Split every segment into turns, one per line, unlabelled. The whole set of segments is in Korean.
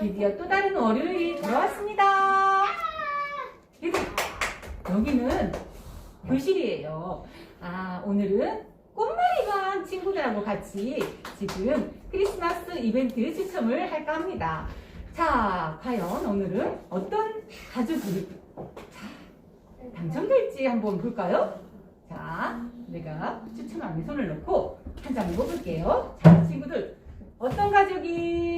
드디어 또 다른 월요일이 돌아왔습니다. 여기는 교실이에요. 아, 오늘은 꽃말이관 친구들하고 같이 지금 크리스마스 이벤트 추첨을 할까 합니다. 자, 과연 오늘은 어떤 가족이 자, 당첨될지 한번 볼까요? 자, 내가 추첨함에 손을 넣고 한 장 뽑을게요. 자, 친구들, 어떤 가족이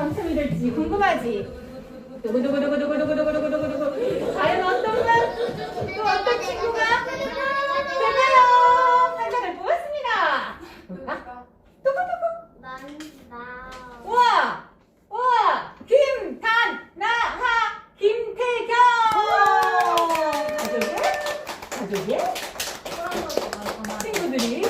당첨이 될지 궁금하지? 두구두구두구두구두구두구두구두구 과연 어떤 가, 또 어떤 친구가 될까요? 한 장을 뽑았습니다. 볼까? 두구두구. 우와! 우와! 김단 나 하 김태경! 가족의 가족의 친구들이.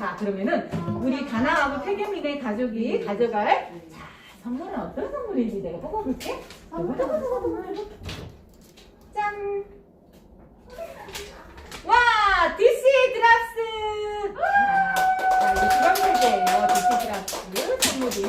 자, 그러면은 우리 다나하고 태경이네 가족이 가져갈 자, 선물은 어떤 선물인지 내가 뽑아볼게. 두구두구두구두구. 짠! 와! DC 드랍스! 자, 자, 이거 주방세제예요. DC 드랍스 선물이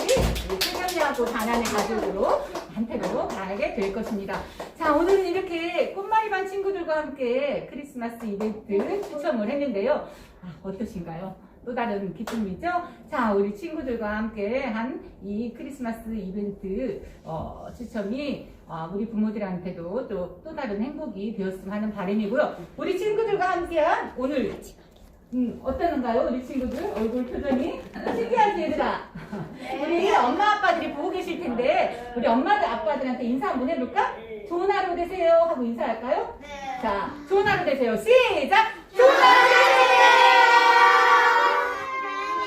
우리 태경이하고 다나네 가족으로 한테로 가게 될 것입니다. 자, 오늘은 이렇게 꽃말이반 친구들과 함께 크리스마스 이벤트 추첨을 했는데요. 아, 어떠신가요? 또 다른 기쁨이죠? 자, 우리 친구들과 함께 한 이 크리스마스 이벤트 어, 추첨이 어, 우리 부모들한테도 또, 또 다른 행복이 되었으면 하는 바람이고요. 우리 친구들과 함께한 오늘 음, 어떠는가요? 우리 친구들 얼굴 표정이 신기하지 얘들아? 우리 엄마 아빠들이 보고 계실 텐데 우리 엄마들 아빠들한테 인사 한번 해볼까? 좋은 하루 되세요 하고 인사할까요? 자, 좋은 하루 되세요. 시작!